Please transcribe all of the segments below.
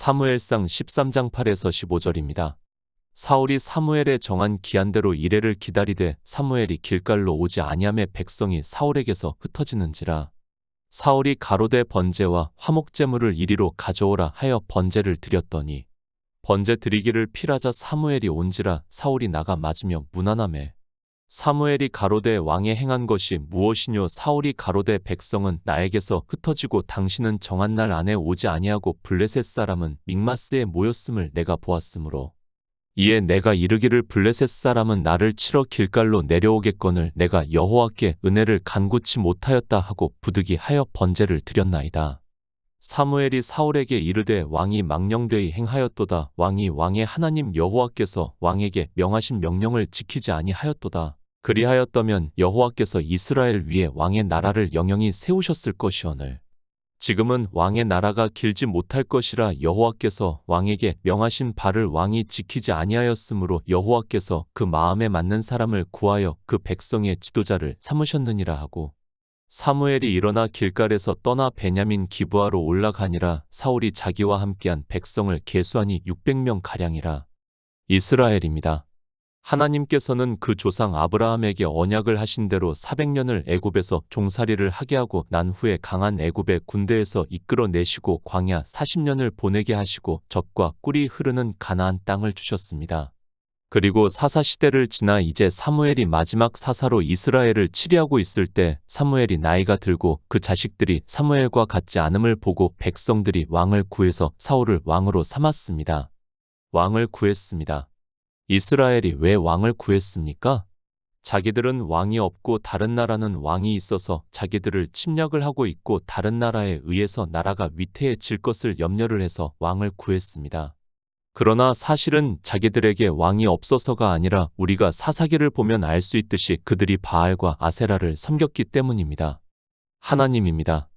사무엘상 13장 8에서 15절입니다. 사울이 사무엘의 정한 기한대로 이래를 기다리되 사무엘이 길갈로 오지 아니함에 백성이 사울에게서 흩어지는지라. 사울이 가로대 번제와 화목 제물을 이리로 가져오라 하여 번제를 드렸더니 번제 드리기를 필하자 사무엘이 온지라 사울이 나가 맞으며 무난함에 사무엘이 가로대 왕의 행한 것이 무엇이뇨 사울이 가로대 백성은 나에게서 흩어지고 당신은 정한 날 안에 오지 아니하고 블레셋 사람은 믹마스에 모였음을 내가 보았으므로 이에 내가 이르기를 블레셋 사람은 나를 치러 길갈로 내려오겠거늘 내가 여호와께 은혜를 간구치 못하였다 하고 부득이하여 번제를 드렸나이다. 사무엘이 사울에게 이르되 왕이 망령되이 행하였도다. 왕이 왕의 하나님 여호와께서 왕에게 명하신 명령을 지키지 아니하였도다. 그리하였다면 여호와께서 이스라엘 위에 왕의 나라를 영영히 세우셨을 것이오늘. 지금은 왕의 나라가 길지 못할 것이라 여호와께서 왕에게 명하신 바를 왕이 지키지 아니하였으므로 여호와께서 그 마음에 맞는 사람을 구하여 그 백성의 지도자를 삼으셨느니라 하고 사무엘이 일어나 길갈에서 떠나 베냐민 기부하로 올라가니라 사울이 자기와 함께한 백성을 계수하니 600명 가량이라 이스라엘입니다. 하나님께서는 그 조상 아브라함에게 언약을 하신 대로 400년을 애굽에서 종살이를 하게 하고 난 후에 강한 애굽의 군대에서 이끌어내시고 광야 40년을 보내게 하시고 젖과 꿀이 흐르는 가나안 땅을 주셨습니다. 그리고 사사 시대를 지나 이제 사무엘이 마지막 사사로 이스라엘을 치리하고 있을 때 사무엘이 나이가 들고 그 자식들이 사무엘과 같지 않음을 보고 백성들이 왕을 구해서 사울을 왕으로 삼았습니다. 왕을 구했습니다. 이스라엘이 왜 왕을 구했습니까? 자기들은 왕이 없고 다른 나라는 왕이 있어서 자기들을 침략을 하고 있고 다른 나라에 의해서 나라가 위태해질 것을 염려를 해서 왕을 구했습니다. 그러나 사실은 자기들에게 왕이 없어서가 아니라 우리가 사사기를 보면 알 수 있듯이 그들이 바알과 아세라를 섬겼기 때문입니다. 하나님입니다.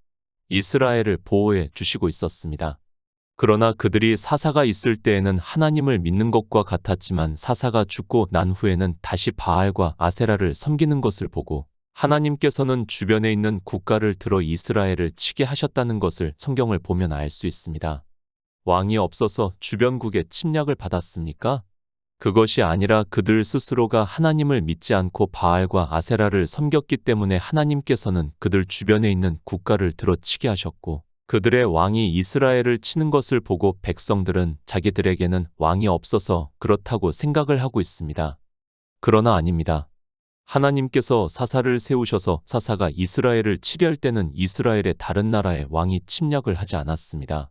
이스라엘을 보호해 주시고 있었습니다. 그러나 그들이 사사가 있을 때에는 하나님을 믿는 것과 같았지만 사사가 죽고 난 후에는 다시 바알과 아세라를 섬기는 것을 보고 하나님께서는 주변에 있는 국가를 들어 이스라엘을 치게 하셨다는 것을 성경을 보면 알 수 있습니다. 왕이 없어서 주변국의 침략을 받았습니까? 그것이 아니라 그들 스스로가 하나님을 믿지 않고 바알과 아세라를 섬겼기 때문에 하나님께서는 그들 주변에 있는 국가를 들어치게 하셨고 그들의 왕이 이스라엘을 치는 것을 보고 백성들은 자기들에게는 왕이 없어서 그렇다고 생각을 하고 있습니다. 그러나 아닙니다. 하나님께서 사사를 세우셔서 사사가 이스라엘을 치려할 때는 이스라엘의 다른 나라의 왕이 침략을 하지 않았습니다.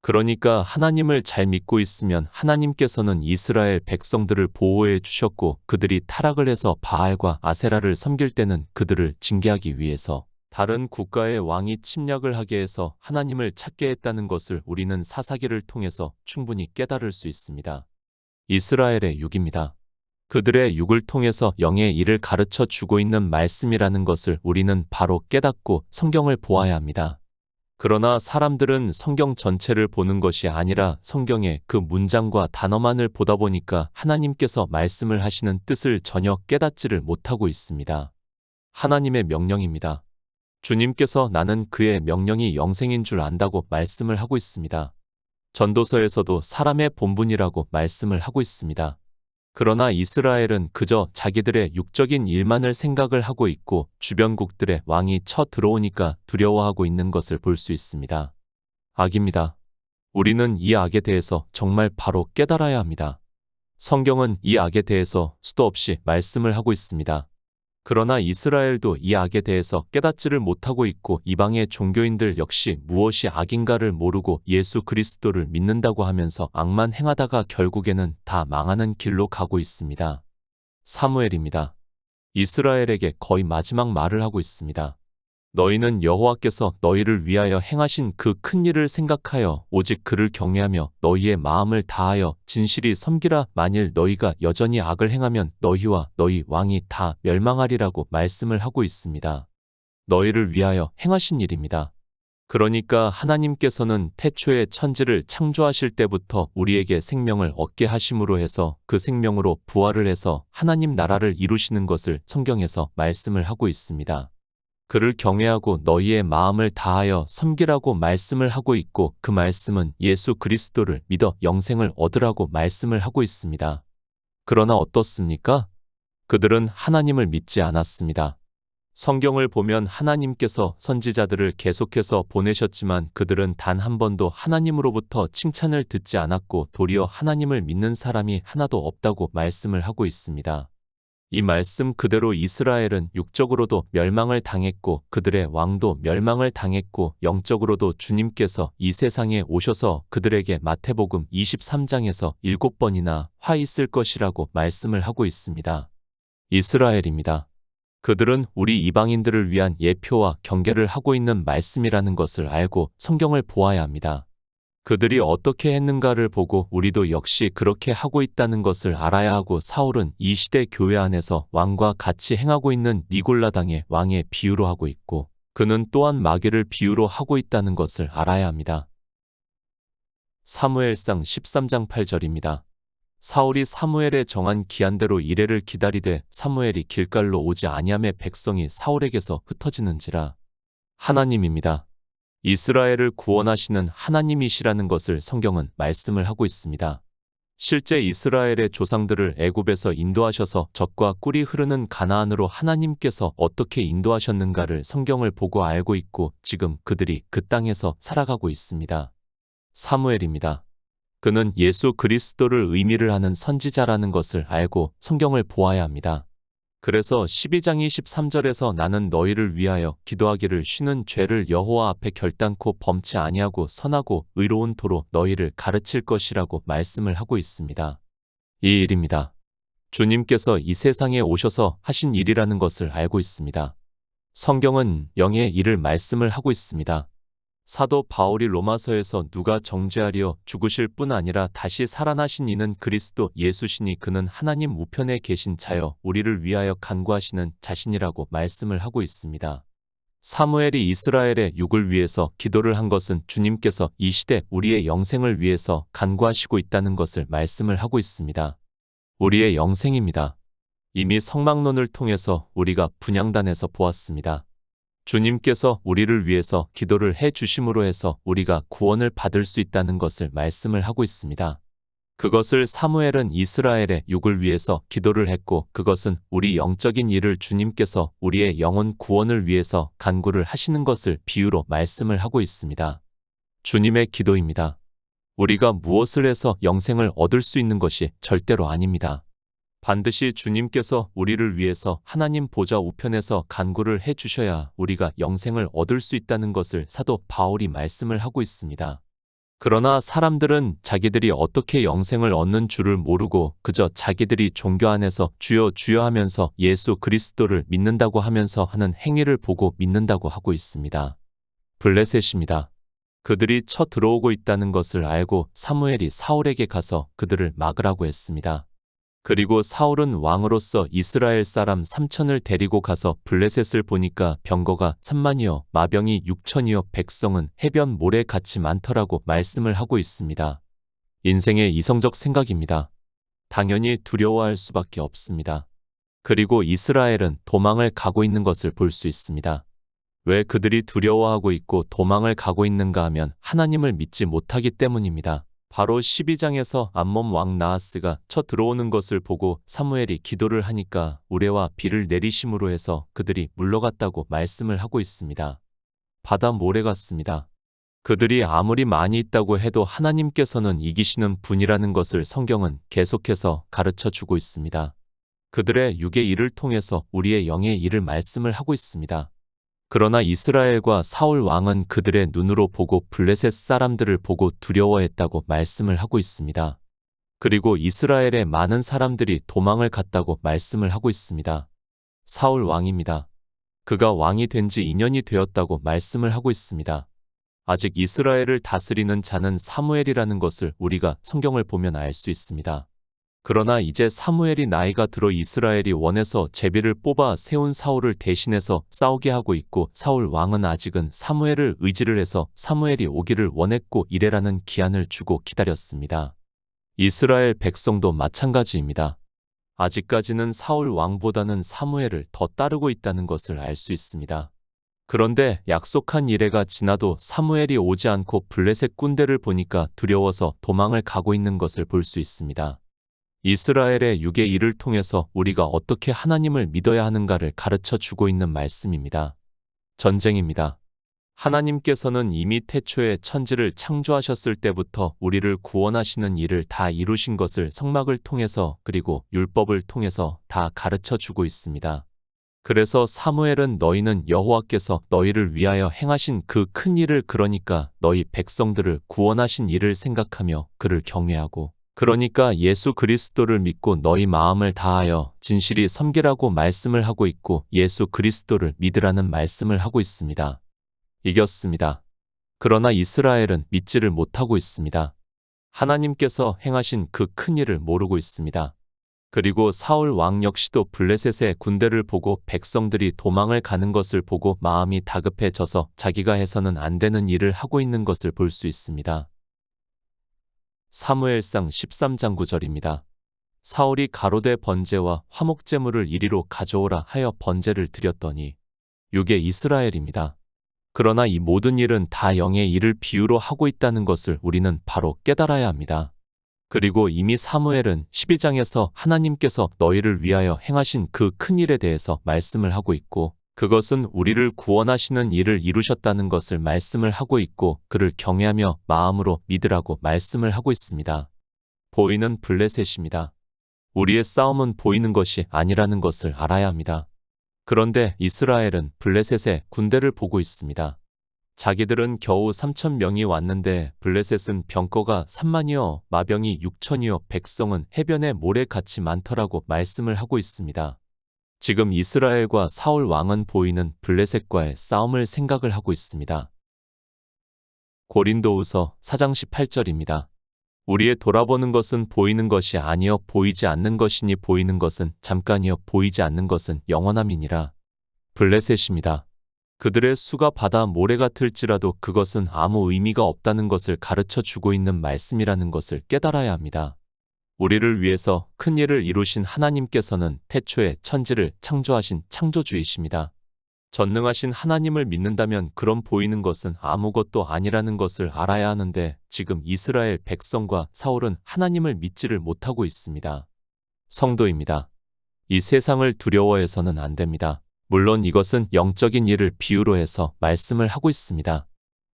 그러니까 하나님을 잘 믿고 있으면 하나님께서는 이스라엘 백성들을 보호해 주셨고 그들이 타락을 해서 바알과 아세라를 섬길 때는 그들을 징계하기 위해서 다른 국가의 왕이 침략을 하게 해서 하나님을 찾게 했다는 것을 우리는 사사기를 통해서 충분히 깨달을 수 있습니다. 이스라엘의 육입니다. 그들의 육을 통해서 영의 일을 가르쳐 주고 있는 말씀이라는 것을 우리는 바로 깨닫고 성경을 보아야 합니다. 그러나 사람들은 성경 전체를 보는 것이 아니라 성경의 그 문장과 단어만을 보다 보니까 하나님께서 말씀을 하시는 뜻을 전혀 깨닫지를 못하고 있습니다. 하나님의 명령입니다. 주님께서 나는 그의 명령이 영생인 줄 안다고 말씀을 하고 있습니다. 전도서에서도 사람의 본분이라고 말씀을 하고 있습니다. 그러나 이스라엘은 그저 자기들의 육적인 일만을 생각을 하고 있고 주변국들의 왕이 쳐 들어오니까 두려워하고 있는 것을 볼 수 있습니다. 악입니다. 우리는 이 악에 대해서 정말 바로 깨달아야 합니다. 성경은 이 악에 대해서 수도 없이 말씀을 하고 있습니다. 그러나 이스라엘도 이 악에 대해서 깨닫지를 못하고 있고 이방의 종교인들 역시 무엇이 악인가를 모르고 예수 그리스도를 믿는다고 하면서 악만 행하다가 결국에는 다 망하는 길로 가고 있습니다. 사무엘입니다. 이스라엘에게 거의 마지막 말을 하고 있습니다. 너희는 여호와께서 너희를 위하여 행하신 그 큰 일을 생각하여 오직 그를 경외하며 너희의 마음을 다하여 진실이 섬기라 만일 너희가 여전히 악을 행하면 너희와 너희 왕이 다 멸망하리라고 말씀을 하고 있습니다. 너희를 위하여 행하신 일입니다. 그러니까 하나님께서는 태초에 천지를 창조하실 때부터 우리에게 생명을 얻게 하심으로 해서 그 생명으로 부활을 해서 하나님 나라를 이루시는 것을 성경에서 말씀을 하고 있습니다. 그를 경외하고 너희의 마음을 다하여 섬기라고 말씀을 하고 있고 그 말씀은 예수 그리스도를 믿어 영생을 얻으라고 말씀을 하고 있습니다. 그러나 어떻습니까? 그들은 하나님을 믿지 않았습니다. 성경을 보면 하나님께서 선지자들을 계속해서 보내셨지만 그들은 단 한 번도 하나님으로부터 칭찬을 듣지 않았고 도리어 하나님을 믿는 사람이 하나도 없다고 말씀을 하고 있습니다. 이 말씀 그대로 이스라엘은 육적으로도 멸망을 당했고 그들의 왕도 멸망을 당했고 영적으로도 주님께서 이 세상에 오셔서 그들에게 마태복음 23장에서 7번이나 화 있을 것이라고 말씀을 하고 있습니다. 이스라엘입니다. 그들은 우리 이방인들을 위한 예표와 경계를 하고 있는 말씀이라는 것을 알고 성경을 보아야 합니다. 그들이 어떻게 했는가를 보고 우리도 역시 그렇게 하고 있다는 것을 알아야 하고 사울은 이 시대 교회 안에서 왕과 같이 행하고 있는 니골라당의 왕의 비유로 하고 있고 그는 또한 마귀를 비유로 하고 있다는 것을 알아야 합니다. 사무엘상 13장 8절입니다. 사울이 사무엘의 정한 기한대로 이래를 기다리되 사무엘이 길갈로 오지 아니함에 백성이 사울에게서 흩어지는지라 하나님입니다. 이스라엘을 구원하시는 하나님이시라는 것을 성경은 말씀을 하고 있습니다. 실제 이스라엘의 조상들을 애굽에서 인도하셔서 젖과 꿀이 흐르는 가나안으로 하나님께서 어떻게 인도하셨는가를 성경을 보고 알고 있고 지금 그들이 그 땅에서 살아가고 있습니다. 사무엘입니다. 그는 예수 그리스도를 의미를 하는 선지자라는 것을 알고 성경을 보아야 합니다. 그래서 12장 23절에서 나는 너희를 위하여 기도하기를 쉬는 죄를 여호와 앞에 결단코 범치 아니하고 선하고 의로운 도로 너희를 가르칠 것이라고 말씀을 하고 있습니다. 이 일입니다. 주님께서 이 세상에 오셔서 하신 일이라는 것을 알고 있습니다. 성경은 영의 일을 말씀을 하고 있습니다. 사도 바울이 로마서에서 누가 정죄하리여 죽으실 뿐 아니라 다시 살아나신 이는 그리스도 예수시니 그는 하나님 우편에 계신 자여 우리를 위하여 간구하시는 자신이라고 말씀을 하고 있습니다. 사무엘이 이스라엘의 육을 위해서 기도를 한 것은 주님께서 이 시대 우리의 영생을 위해서 간구하시고 있다는 것을 말씀을 하고 있습니다. 우리의 영생입니다. 이미 성막론을 통해서 우리가 분양단에서 보았습니다. 주님께서 우리를 위해서 기도를 해 주심으로 해서 우리가 구원을 받을 수 있다는 것을 말씀을 하고 있습니다. 그것을 사무엘은 이스라엘의 육을 위해서 기도를 했고 그것은 우리 영적인 일을 주님께서 우리의 영혼 구원을 위해서 간구를 하시는 것을 비유로 말씀을 하고 있습니다. 주님의 기도입니다. 우리가 무엇을 해서 영생을 얻을 수 있는 것이 절대로 아닙니다. 반드시 주님께서 우리를 위해서 하나님 보좌 우편에서 간구를 해 주셔야 우리가 영생을 얻을 수 있다는 것을 사도 바울이 말씀을 하고 있습니다. 그러나 사람들은 자기들이 어떻게 영생을 얻는 줄을 모르고 그저 자기들이 종교 안에서 주여 주여 하면서 예수 그리스도를 믿는다고 하면서 하는 행위를 보고 믿는다고 하고 있습니다. 블레셋입니다. 그들이 쳐 들어오고 있다는 것을 알고 사무엘이 사울에게 가서 그들을 막으라고 했습니다. 그리고 사울은 왕으로서 이스라엘 사람 3천을 데리고 가서 블레셋을 보니까 병거가 3만이요 마병이 6천이요 백성은 해변 모래 같이 많더라고 말씀을 하고 있습니다. 인생의 이성적 생각입니다. 당연히 두려워할 수밖에 없습니다. 그리고 이스라엘은 도망을 가고 있는 것을 볼 수 있습니다. 왜 그들이 두려워하고 있고 도망을 가고 있는가 하면 하나님을 믿지 못하기 때문입니다. 바로 12장에서 암몬 왕 나하스가 쳐 들어오는 것을 보고 사무엘이 기도를 하니까 우레와 비를 내리심으로 해서 그들이 물러갔다고 말씀을 하고 있습니다. 바다 모래 같습니다. 그들이 아무리 많이 있다고 해도 하나님께서는 이기시는 분이라는 것을 성경은 계속해서 가르쳐 주고 있습니다. 그들의 육의 일을 통해서 우리의 영의 일을 말씀을 하고 있습니다. 그러나 이스라엘과 사울 왕은 그들의 눈으로 보고 블레셋 사람들을 보고 두려워했다고 말씀을 하고 있습니다. 그리고 이스라엘의 많은 사람들이 도망을 갔다고 말씀을 하고 있습니다. 사울 왕입니다. 그가 왕이 된 지 2년이 되었다고 말씀을 하고 있습니다. 아직 이스라엘을 다스리는 자는 사무엘이라는 것을 우리가 성경을 보면 알 수 있습니다. 그러나 이제 사무엘이 나이가 들어 이스라엘이 원해서 제비를 뽑아 세운 사울을 대신해서 싸우게 하고 있고 사울 왕은 아직은 사무엘을 의지를 해서 사무엘이 오기를 원했고 이래라는 기한을 주고 기다렸습니다. 이스라엘 백성도 마찬가지입니다. 아직까지는 사울 왕보다는 사무엘을 더 따르고 있다는 것을 알 수 있습니다. 그런데 약속한 이래가 지나도 사무엘이 오지 않고 블레셋 군대를 보니까 두려워서 도망을 가고 있는 것을 볼 수 있습니다. 이스라엘의 육의 일을 통해서 우리가 어떻게 하나님을 믿어야 하는가를 가르쳐 주고 있는 말씀입니다. 전쟁입니다. 하나님께서는 이미 태초에 천지를 창조하셨을 때부터 우리를 구원하시는 일을 다 이루신 것을 성막을 통해서 그리고 율법을 통해서 다 가르쳐 주고 있습니다. 그래서 사무엘은 너희는 여호와께서 너희를 위하여 행하신 그 큰 일을 그러니까 너희 백성들을 구원하신 일을 생각하며 그를 경외하고 그러니까 예수 그리스도를 믿고 너희 마음을 다하여 진실이 섬기라고 말씀을 하고 있고 예수 그리스도를 믿으라는 말씀을 하고 있습니다. 이겼습니다. 그러나 이스라엘은 믿지를 못하고 있습니다. 하나님께서 행하신 그 큰 일을 모르고 있습니다. 그리고 사울 왕 역시도 블레셋의 군대를 보고 백성들이 도망을 가는 것을 보고 마음이 다급해져서 자기가 해서는 안 되는 일을 하고 있는 것을 볼 수 있습니다. 사무엘상 13장 9절입니다. 사울이 가로대 번제와 화목제물을 이리로 가져오라 하여 번제를 드렸더니 이게 이스라엘입니다. 그러나 이 모든 일은 다 영의 일을 비유로 하고 있다는 것을 우리는 바로 깨달아야 합니다. 그리고 이미 사무엘은 12장에서 하나님께서 너희를 위하여 행하신 그 큰 일에 대해서 말씀을 하고 있고 그것은 우리를 구원하시는 일을 이루셨다는 것을 말씀을 하고 있고 그를 경외하며 마음으로 믿으라고 말씀을 하고 있습니다. 보이는 블레셋입니다. 우리의 싸움은 보이는 것이 아니라는 것을 알아야 합니다. 그런데 이스라엘은 블레셋의 군대를 보고 있습니다. 자기들은 겨우 3천 명이 왔는데 블레셋은 병거가 3만이요 마병이 6천이요 백성은 해변에 모래같이 많더라고 말씀을 하고 있습니다. 지금 이스라엘과 사울 왕은 보이는 블레셋과의 싸움을 생각을 하고 있습니다. 고린도후서 4장 18절입니다. 우리의 돌아보는 것은 보이는 것이 아니여 보이지 않는 것이니 보이는 것은 잠깐이여 보이지 않는 것은 영원함이니라. 블레셋입니다. 그들의 수가 바다 모래 같을지라도 그것은 아무 의미가 없다는 것을 가르쳐 주고 있는 말씀이라는 것을 깨달아야 합니다. 우리를 위해서 큰 일을 이루신 하나님께서는 태초에 천지를 창조하신 창조주이십니다. 전능하신 하나님을 믿는다면 그런 보이는 것은 아무것도 아니라는 것을 알아야 하는데 지금 이스라엘 백성과 사울은 하나님을 믿지를 못하고 있습니다. 성도입니다. 이 세상을 두려워해서는 안 됩니다. 물론 이것은 영적인 일을 비유로 해서 말씀을 하고 있습니다.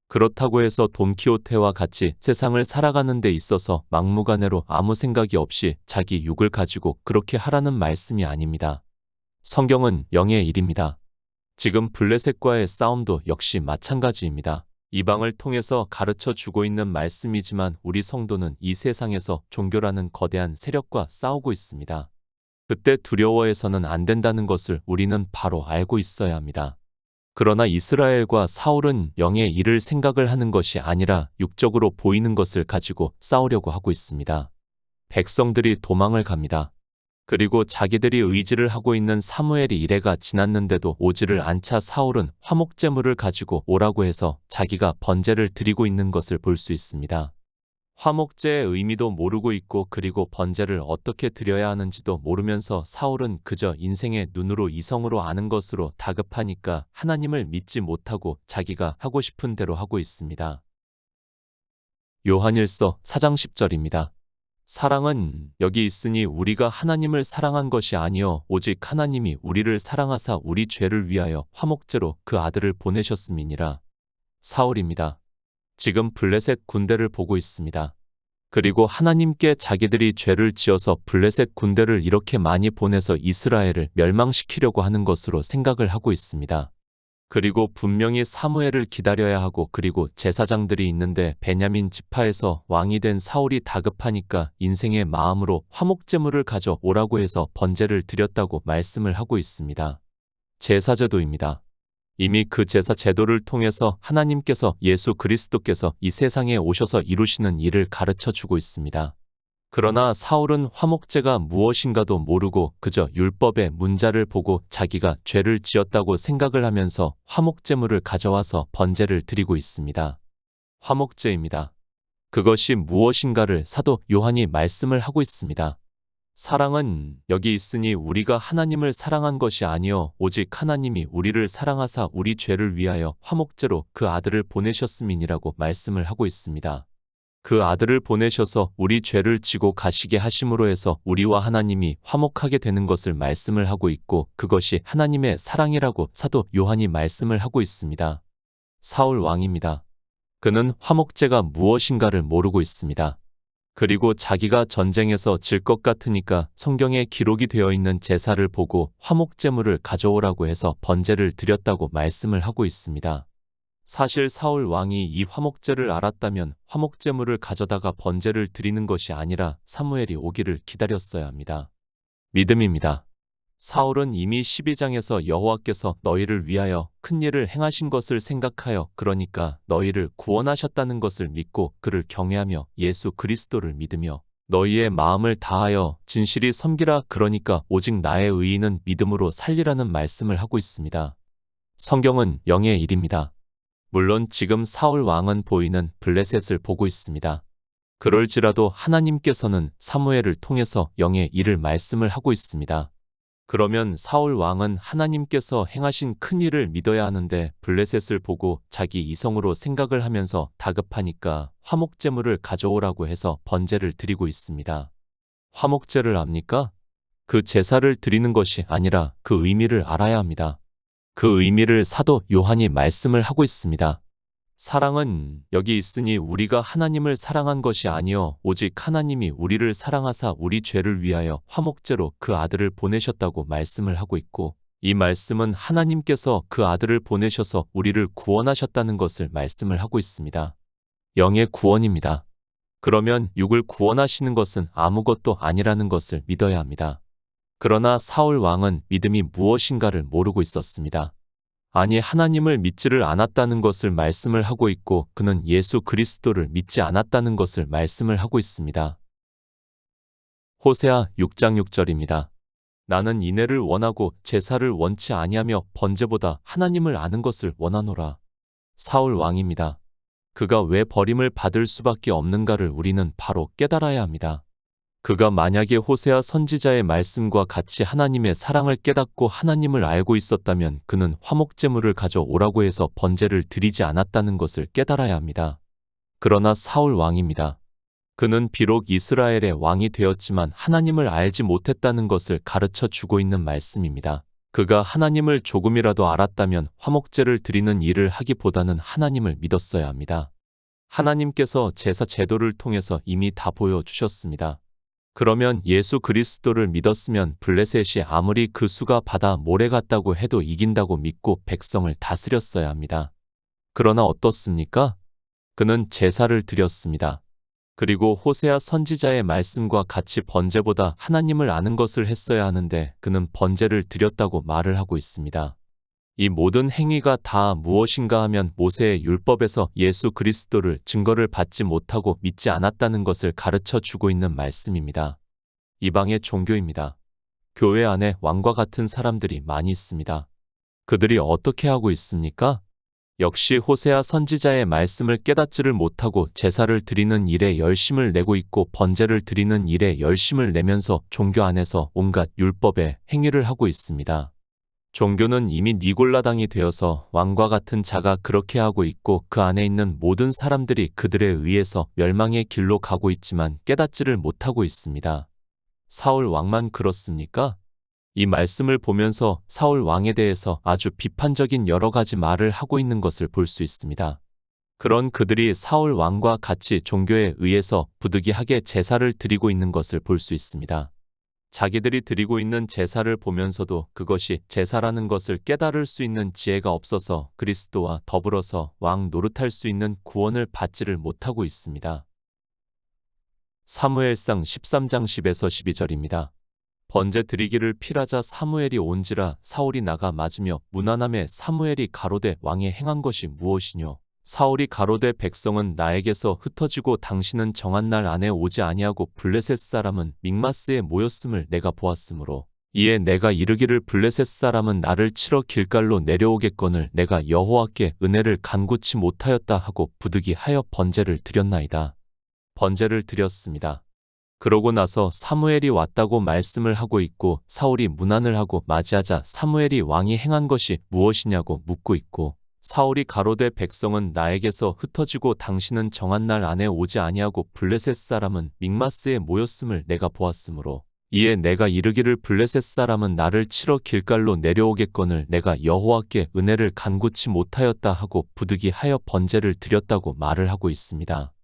그렇다고 해서 돈키호테와 같이 세상을 살아가는 데 있어서 막무가내로 아무 생각이 없이 자기 육을 가지고 그렇게 하라는 말씀이 아닙니다. 성경은 영의 일입니다. 지금 블레셋과의 싸움도 역시 마찬가지입니다. 이방을 통해서 가르쳐 주고 있는 말씀이지만 우리 성도는 이 세상에서 종교라는 거대한 세력과 싸우고 있습니다. 그때 두려워해서는 안 된다는 것을 우리는 바로 알고 있어야 합니다. 그러나 이스라엘과 사울은 영의 일을 생각을 하는 것이 아니라 육적으로 보이는 것을 가지고 싸우려고 하고 있습니다. 백성들이 도망을 갑니다. 그리고 자기들이 의지를 하고 있는 사무엘이 이래가 지났는데도 오지를 않자 사울은 화목제물을 가지고 오라고 해서 자기가 번제를 드리고 있는 것을 볼 수 있습니다. 화목제의 의미도 모르고 있고 그리고 번제를 어떻게 드려야 하는지도 모르면서 사울은 그저 인생의 눈으로 이성으로 아는 것으로 다급하니까 하나님을 믿지 못하고 자기가 하고 싶은 대로 하고 있습니다. 요한일서 4장 10절입니다. 사랑은 여기 있으니 우리가 하나님을 사랑한 것이 아니요 오직 하나님이 우리를 사랑하사 우리 죄를 위하여 화목제로 그 아들을 보내셨음이니라. 사울입니다. 지금 블레셋 군대를 보고 있습니다. 그리고 하나님께 자기들이 죄를 지어서 블레셋 군대를 이렇게 많이 보내서 이스라엘을 멸망시키려고 하는 것으로 생각을 하고 있습니다. 그리고 분명히 사무엘을 기다려야 하고 그리고 제사장들이 있는데 베냐민 지파에서 왕이 된 사울이 다급하니까 인생의 마음으로 화목제물을 가져 오라고 해서 번제를 드렸다고 말씀을 하고 있습니다. 제사제도입니다. 이미 그 제사 제도를 통해서 하나님께서 예수 그리스도께서 이 세상에 오셔서 이루시는 일을 가르쳐 주고 있습니다. 그러나 사울은 화목제가 무엇인가도 모르고 그저 율법의 문자를 보고 자기가 죄를 지었다고 생각을 하면서 화목제물을 가져와서 번제를 드리고 있습니다. 화목제입니다. 그것이 무엇인가를 사도 요한이 말씀을 하고 있습니다. 사랑은 여기 있으니 우리가 하나님을 사랑한 것이 아니요 오직 하나님이 우리를 사랑하사 우리 죄를 위하여 화목제로 그 아들을 보내셨음이니라고 말씀을 하고 있습니다. 그 아들을 보내셔서 우리 죄를 지고 가시게 하심으로 해서 우리와 하나님이 화목하게 되는 것을 말씀을 하고 있고 그것이 하나님의 사랑이라고 사도 요한이 말씀을 하고 있습니다. 사울 왕입니다. 그는 화목제가 무엇인가를 모르고 있습니다. 그리고 자기가 전쟁에서 질 것 같으니까 성경에 기록이 되어 있는 제사를 보고 화목제물을 가져오라고 해서 번제를 드렸다고 말씀을 하고 있습니다. 사실 사울 왕이 이 화목제를 알았다면 화목제물을 가져다가 번제를 드리는 것이 아니라 사무엘이 오기를 기다렸어야 합니다. 믿음입니다. 사울은 이미 12장에서 여호와께서 너희를 위하여 큰 일을 행하신 것을 생각하여 그러니까 너희를 구원하셨다는 것을 믿고 그를 경외하며 예수 그리스도를 믿으며 너희의 마음을 다하여 진실이 섬기라 그러니까 오직 나의 의인은 믿음으로 살리라는 말씀을 하고 있습니다. 성경은 영의 일입니다. 물론 지금 사울 왕은 보이는 블레셋을 보고 있습니다. 그럴지라도 하나님께서는 사무엘을 통해서 영의 일을 말씀을 하고 있습니다. 그러면 사울 왕은 하나님께서 행하신 큰 일을 믿어야 하는데 블레셋을 보고 자기 이성으로 생각을 하면서 다급하니까 화목제물을 가져오라고 해서 번제를 드리고 있습니다. 화목제를 압니까? 그 제사를 드리는 것이 아니라 그 의미를 알아야 합니다. 그 의미를 사도 요한이 말씀을 하고 있습니다. 사랑은 여기 있으니 우리가 하나님을 사랑한 것이 아니요 오직 하나님이 우리를 사랑하사 우리 죄를 위하여 화목제로 그 아들을 보내셨다고 말씀을 하고 있고 이 말씀은 하나님께서 그 아들을 보내셔서 우리를 구원하셨다는 것을 말씀을 하고 있습니다. 영의 구원입니다. 그러면 육을 구원하시는 것은 아무것도 아니라는 것을 믿어야 합니다. 그러나 사울 왕은 믿음이 무엇인가를 모르고 있었습니다. 아니 하나님을 믿지를 않았다는 것을 말씀을 하고 있고 그는 예수 그리스도를 믿지 않았다는 것을 말씀을 하고 있습니다. 호세아 6장 6절입니다. 나는 인애를 원하고 제사를 원치 아니하며 번제보다 하나님을 아는 것을 원하노라. 사울 왕입니다. 그가 왜 버림을 받을 수밖에 없는가를 우리는 바로 깨달아야 합니다. 그가 만약에 호세아 선지자의 말씀과 같이 하나님의 사랑을 깨닫고 하나님을 알고 있었다면 그는 화목제물을 가져오라고 해서 번제를 드리지 않았다는 것을 깨달아야 합니다. 그러나 사울 왕입니다. 그는 비록 이스라엘의 왕이 되었지만 하나님을 알지 못했다는 것을 가르쳐 주고 있는 말씀입니다. 그가 하나님을 조금이라도 알았다면 화목제를 드리는 일을 하기보다는 하나님을 믿었어야 합니다. 하나님께서 제사 제도를 통해서 이미 다 보여주셨습니다. 그러면 예수 그리스도를 믿었으면 블레셋이 아무리 그 수가 바다 모래 같다고 해도 이긴다고 믿고 백성을 다스렸어야 합니다. 그러나 어떻습니까? 그는 제사를 드렸습니다. 그리고 호세아 선지자의 말씀과 같이 번제보다 하나님을 아는 것을 했어야 하는데 그는 번제를 드렸다고 말을 하고 있습니다. 이 모든 행위가 다 무엇인가 하면 모세의 율법에서 예수 그리스도를 증거를 받지 못하고 믿지 않았다는 것을 가르쳐 주고 있는 말씀입니다. 이방의 종교입니다. 교회 안에 왕과 같은 사람들이 많이 있습니다. 그들이 어떻게 하고 있습니까? 역시 호세아 선지자의 말씀을 깨닫지를 못하고 제사를 드리는 일에 열심을 내고 있고 번제를 드리는 일에 열심을 내면서 종교 안에서 온갖 율법의 행위를 하고 있습니다. 종교는 이미 니골라당이 되어서 왕과 같은 자가 그렇게 하고 있고 그 안에 있는 모든 사람들이 그들에 의해서 멸망의 길로 가고 있지만 깨닫지를 못하고 있습니다. 사울 왕만 그렇습니까? 이 말씀을 보면서 사울 왕에 대해서 아주 비판적인 여러 가지 말을 하고 있는 것을 볼 수 있습니다. 그런 그들이 사울 왕과 같이 종교에 의해서 부득이하게 제사를 드리고 있는 것을 볼 수 있습니다. 자기들이 드리고 있는 제사를 보면서도 그것이 제사라는 것을 깨달을 수 있는 지혜가 없어서 그리스도와 더불어서 왕 노릇할 수 있는 구원을 받지를 못하고 있습니다. 사무엘상 13장 10에서 12절입니다. 번제 드리기를 필하자 사무엘이 온지라 사울이 나가 맞으며 무난함에 사무엘이 가로되 왕의 행한 것이 무엇이뇨? 사울이 가로되 백성은 나에게서 흩어지고 당신은 정한 날 안에 오지 아니하고 블레셋 사람은 믹마스에 모였음을 내가 보았으므로 이에 내가 이르기를 블레셋 사람은 나를 치러 길갈로 내려오겠거늘 내가 여호와께 은혜를 간구치 못하였다 하고 부득이하여 번제를 드렸나이다. 번제를 드렸습니다. 그러고 나서 사무엘이 왔다고 말씀을 하고 있고 사울이 문안을 하고 맞이하자 사무엘이 왕이 행한 것이 무엇이냐고 묻고 있고 사울이 가로되 백성은 나에게서 흩어지고 당신은 정한 날 안에 오지 아니하고 블레셋 사람은 믹마스에 모였음을 내가 보았으므로 이에 내가 이르기를 블레셋 사람은 나를 치러 길갈로 내려오겠거늘 내가 여호와께 은혜를 간구치 못하였다 하고 부득이하여 번제를 드렸다고 말을 하고 있습니다.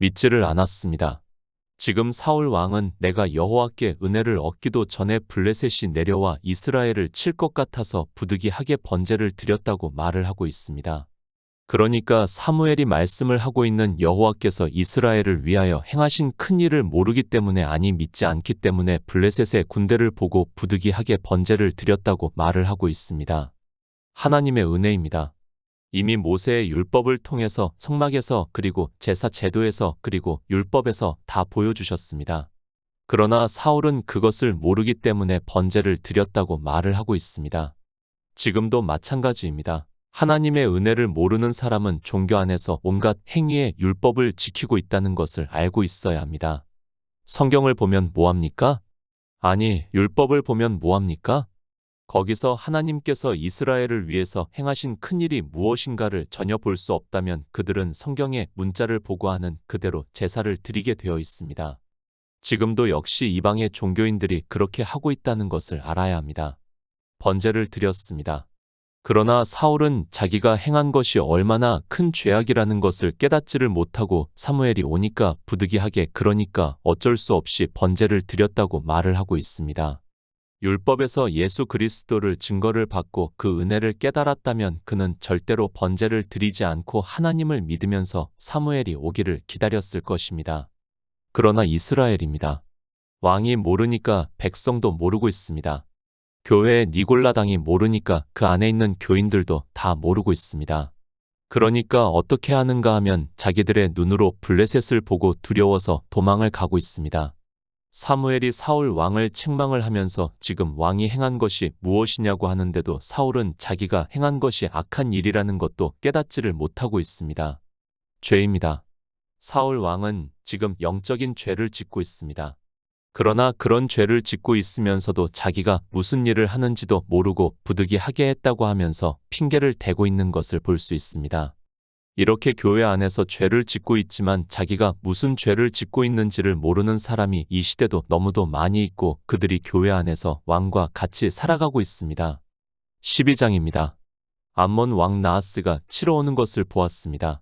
믿지를 않았습니다. 지금 사울 왕은 내가 여호와께 은혜를 얻기도 전에 블레셋이 내려와 이스라엘을 칠 것 같아서 부득이하게 번제를 드렸다고 말을 하고 있습니다. 그러니까 사무엘이 말씀을 하고 있는 여호와께서 이스라엘을 위하여 행하신 큰 일을 모르기 때문에 아니 믿지 않기 때문에 블레셋의 군대를 보고 부득이하게 번제를 드렸다고 말을 하고 있습니다. 하나님의 은혜입니다. 이미 모세의 율법을 통해서 성막에서 그리고 제사 제도에서 그리고 율법에서 다 보여주셨습니다. 그러나 사울은 그것을 모르기 때문에 번제를 드렸다고 말을 하고 있습니다. 지금도 마찬가지입니다. 하나님의 은혜를 모르는 사람은 종교 안에서 온갖 행위의 율법을 지키고 있다는 것을 알고 있어야 합니다. 성경을 보면 뭐합니까? 아니, 율법을 보면 뭐합니까? 거기서 하나님께서 이스라엘을 위해서 행하신 큰 일이 무엇인가를 전혀 볼 수 없다면 그들은 성경의 문자를 보고 하는 그대로 제사를 드리게 되어 있습니다. 지금도 역시 이방의 종교인들이 그렇게 하고 있다는 것을 알아야 합니다. 번제를 드렸습니다. 그러나 사울은 자기가 행한 것이 얼마나 큰 죄악이라는 것을 깨닫지를 못하고 사무엘이 오니까 부득이하게 그러니까 어쩔 수 없이 번제를 드렸다고 말을 하고 있습니다. 율법에서 예수 그리스도를 증거를 받고 그 은혜를 깨달았다면 그는 절대로 번제를 드리지 않고 하나님을 믿으면서 사무엘이 오기를 기다렸을 것입니다. 그러나 이스라엘입니다. 왕이 모르니까 백성도 모르고 있습니다. 교회의 니골라당이 모르니까 그 안에 있는 교인들도 다 모르고 있습니다. 그러니까 어떻게 하는가 하면 자기들의 눈으로 블레셋을 보고 두려워서 도망을 가고 있습니다. 사무엘이 사울 왕을 책망을 하면서 지금 왕이 행한 것이 무엇이냐고 하는데도 사울은 자기가 행한 것이 악한 일이라는 것도 깨닫지를 못하고 있습니다. 죄입니다. 사울 왕은 지금 영적인 죄를 짓고 있습니다. 그러나 그런 죄를 짓고 있으면서도 자기가 무슨 일을 하는지도 모르고 부득이하게 했다고 하면서 핑계를 대고 있는 것을 볼 수 있습니다. 이렇게 교회 안에서 죄를 짓고 있지만 자기가 무슨 죄를 짓고 있는지를 모르는 사람이 이 시대도 너무도 많이 있고 그들이 교회 안에서 왕과 같이 살아가고 있습니다. 12장입니다. 암몬 왕 나하스가 치러 오는 것을 보았습니다.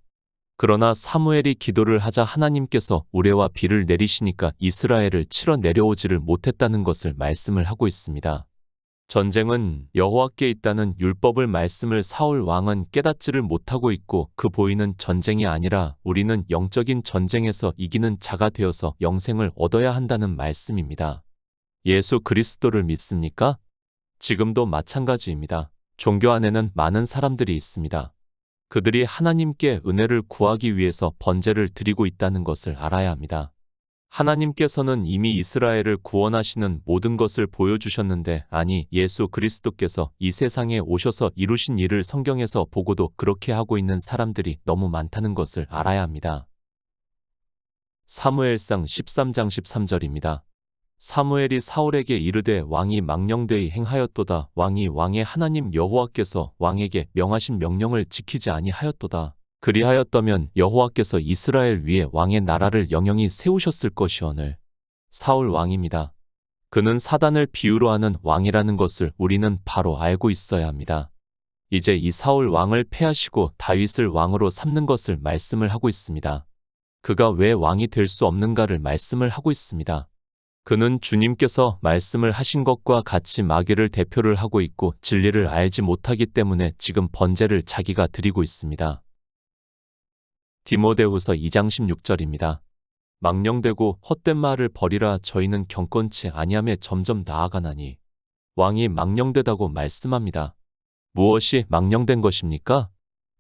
그러나 사무엘이 기도를 하자 하나님께서 우레와 비를 내리시니까 이스라엘을 치러 내려오지를 못했다는 것을 말씀을 하고 있습니다. 전쟁은 여호와께 있다는 율법을 말씀을 사울 왕은 깨닫지를 못하고 있고 그 보이는 전쟁이 아니라 우리는 영적인 전쟁에서 이기는 자가 되어서 영생을 얻어야 한다는 말씀입니다. 예수 그리스도를 믿습니까? 지금도 마찬가지입니다. 종교 안에는 많은 사람들이 있습니다. 그들이 하나님께 은혜를 구하기 위해서 번제를 드리고 있다는 것을 알아야 합니다. 하나님께서는 이미 이스라엘을 구원하시는 모든 것을 보여주셨는데, 아니, 예수 그리스도께서 이 세상에 오셔서 이루신 일을 성경에서 보고도 그렇게 하고 있는 사람들이 너무 많다는 것을 알아야 합니다. 사무엘상 13장 13절입니다. 사무엘이 사울에게 이르되 왕이 망령되이 행하였도다. 왕이 왕의 하나님 여호와께서 왕에게 명하신 명령을 지키지 아니하였도다. 그리하였다면 여호와께서 이스라엘 위에 왕의 나라를 영영히 세우셨을 것이오늘. 사울 왕입니다. 그는 사단을 비유로 하는 왕이라는 것을 우리는 바로 알고 있어야 합니다. 이제 이 사울 왕을 패하시고 다윗을 왕으로 삼는 것을 말씀을 하고 있습니다. 그가 왜 왕이 될 수 없는가를 말씀을 하고 있습니다. 그는 주님께서 말씀을 하신 것과 같이 마귀를 대표를 하고 있고 진리를 알지 못하기 때문에 지금 번제를 자기가 드리고 있습니다. 디모데후서 2장 16절입니다. 망령되고 헛된 말을 버리라 저희는 경건치 아니함에 점점 나아가나니 왕이 망령되다고 말씀합니다. 무엇이 망령된 것입니까?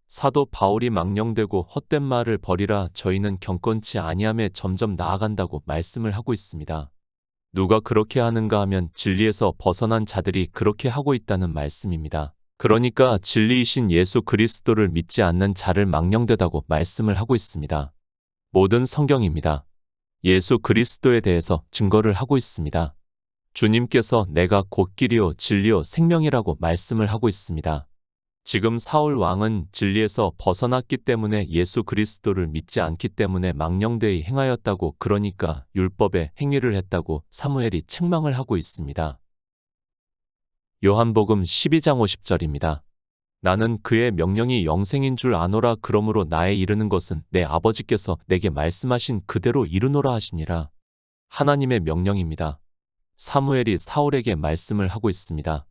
사도 바울이 망령되고 헛된 말을 버리라 저희는 경건치 아니함에 점점 나아간다고 말씀을 하고 있습니다. 누가 그렇게 하는가 하면 진리에서 벗어난 자들이 그렇게 하고 있다는 말씀입니다. 그러니까 진리이신 예수 그리스도를 믿지 않는 자를 망령되다고 말씀을 하고 있습니다. 모든 성경입니다. 예수 그리스도에 대해서 증거를 하고 있습니다. 주님께서 내가 곧 길이요 진리요 생명이라고 말씀을 하고 있습니다. 지금 사울 왕은 진리에서 벗어났기 때문에 예수 그리스도를 믿지 않기 때문에 망령되이 행하였다고 그러니까 율법의 행위를 했다고 사무엘이 책망을 하고 있습니다. 요한복음 12장 50절입니다. 나는 그의 명령이 영생인 줄 아노라 그러므로 나에 이르는 것은 내 아버지께서 내게 말씀하신 그대로 이루노라 하시니라. 하나님의 명령입니다. 사무엘이 사울에게 말씀을 하고 있습니다.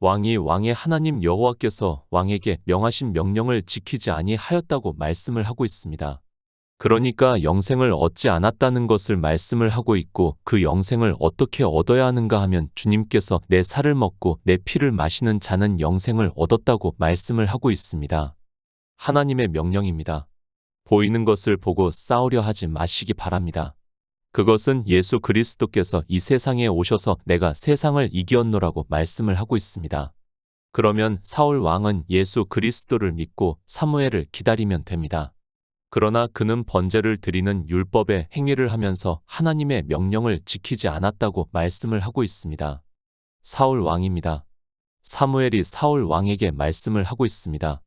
왕이 왕의 하나님 여호와께서 왕에게 명하신 명령을 지키지 아니하였다고 말씀을 하고 있습니다. 그러니까 영생을 얻지 않았다는 것을 말씀을 하고 있고 그 영생을 어떻게 얻어야 하는가 하면 주님께서 내 살을 먹고 내 피를 마시는 자는 영생을 얻었다고 말씀을 하고 있습니다. 하나님의 명령입니다. 보이는 것을 보고 싸우려 하지 마시기 바랍니다. 그것은 예수 그리스도께서 이 세상에 오셔서 내가 세상을 이기었노라고 말씀을 하고 있습니다. 그러면 사울 왕은 예수 그리스도를 믿고 사무엘을 기다리면 됩니다. 그러나 그는 번제를 드리는 율법의 행위를 하면서 하나님의 명령을 지키지 않았다고 말씀을 하고 있습니다. 사울 왕입니다. 사무엘이 사울 왕에게 말씀을 하고 있습니다.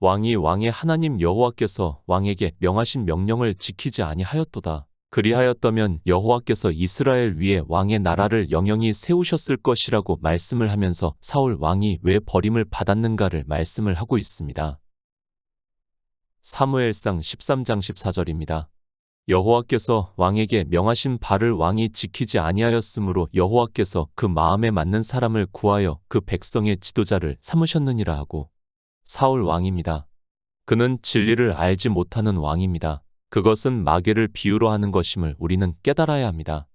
왕이 왕의 하나님 여호와께서 왕에게 명하신 명령을 지키지 아니하였도다. 그리하였다면 여호와께서 이스라엘 위에 왕의 나라를 영영히 세우셨을 것이라고 말씀을 하면서 사울 왕이 왜 버림을 받았는가를 말씀을 하고 있습니다. 사무엘상 13장 14절입니다. 여호와께서 왕에게 명하신 바를 왕이 지키지 아니하였으므로 여호와께서 그 마음에 맞는 사람을 구하여 그 백성의 지도자를 삼으셨느니라 하고 사울 왕입니다. 그는 진리를 알지 못하는 왕입니다. 그것은 마귀를 비유로 하는 것임을 우리는 깨달아야 합니다.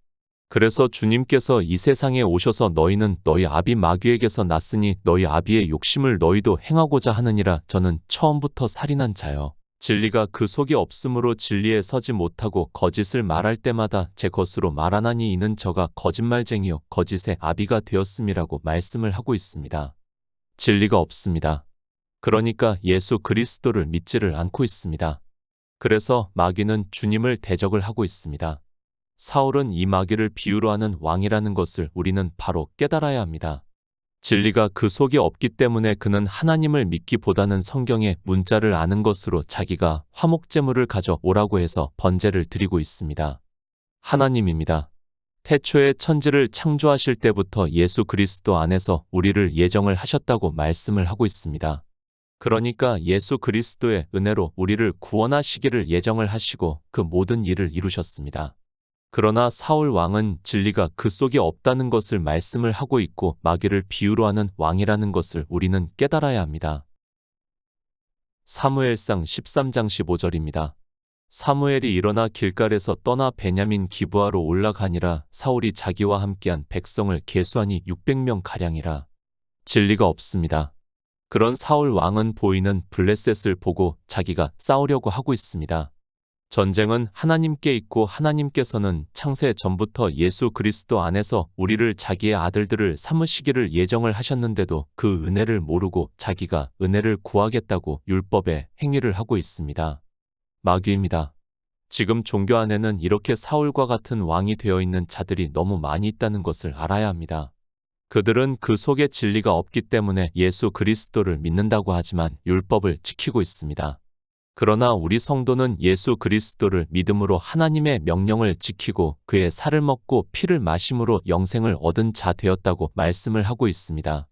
그래서 주님께서 이 세상에 오셔서 너희는 너희 아비 마귀에게서 났으니 너희 아비의 욕심을 너희도 행하고자 하느니라 저는 처음부터 살인한 자여. 진리가 그 속에 없으므로 진리에 서지 못하고 거짓을 말할 때마다 제 것으로 말하나니 이는 저가 거짓말쟁이요 거짓의 아비가 되었음이라고 말씀을 하고 있습니다. 진리가 없습니다. 그러니까 예수 그리스도를 믿지를 않고 있습니다. 그래서 마귀는 주님을 대적을 하고 있습니다. 사울은 이 마귀를 비유로 하는 왕이라는 것을 우리는 바로 깨달아야 합니다. 진리가 그 속에 없기 때문에 그는 하나님을 믿기보다는 성경의 문자를 아는 것으로 자기가 화목제물을 가져 오라고 해서 번제를 드리고 있습니다. 하나님입니다. 태초에 천지를 창조하실 때부터 예수 그리스도 안에서 우리를 예정을 하셨다고 말씀을 하고 있습니다. 그러니까 예수 그리스도의 은혜로 우리를 구원하시기를 예정을 하시고 그 모든 일을 이루셨습니다. 그러나 사울 왕은 진리가 그 속에 없다는 것을 말씀을 하고 있고 마귀를 비유로 하는 왕이라는 것을 우리는 깨달아야 합니다. 사무엘상 13장 15절입니다. 사무엘이 일어나 길갈에서 떠나 베냐민 기부하로 올라가니라 사울이 자기와 함께한 백성을 계수하니 600명 가량이라 진리가 없습니다. 그런 사울 왕은 보이는 블레셋을 보고 자기가 싸우려고 하고 있습니다. 전쟁은 하나님께 있고 하나님께서는 창세 전부터 예수 그리스도 안에서 우리를 자기의 아들들을 삼으시기를 예정을 하셨는데도 그 은혜를 모르고 자기가 은혜를 구하겠다고 율법의 행위를 하고 있습니다. 마귀입니다. 지금 종교 안에는 이렇게 사울과 같은 왕이 되어 있는 자들이 너무 많이 있다는 것을 알아야 합니다. 그들은 그 속에 진리가 없기 때문에 예수 그리스도를 믿는다고 하지만 율법을 지키고 있습니다. 그러나 우리 성도는 예수 그리스도를 믿음으로 하나님의 명령을 지키고 그의 살을 먹고 피를 마심으로 영생을 얻은 자 되었다고 말씀을 하고 있습니다.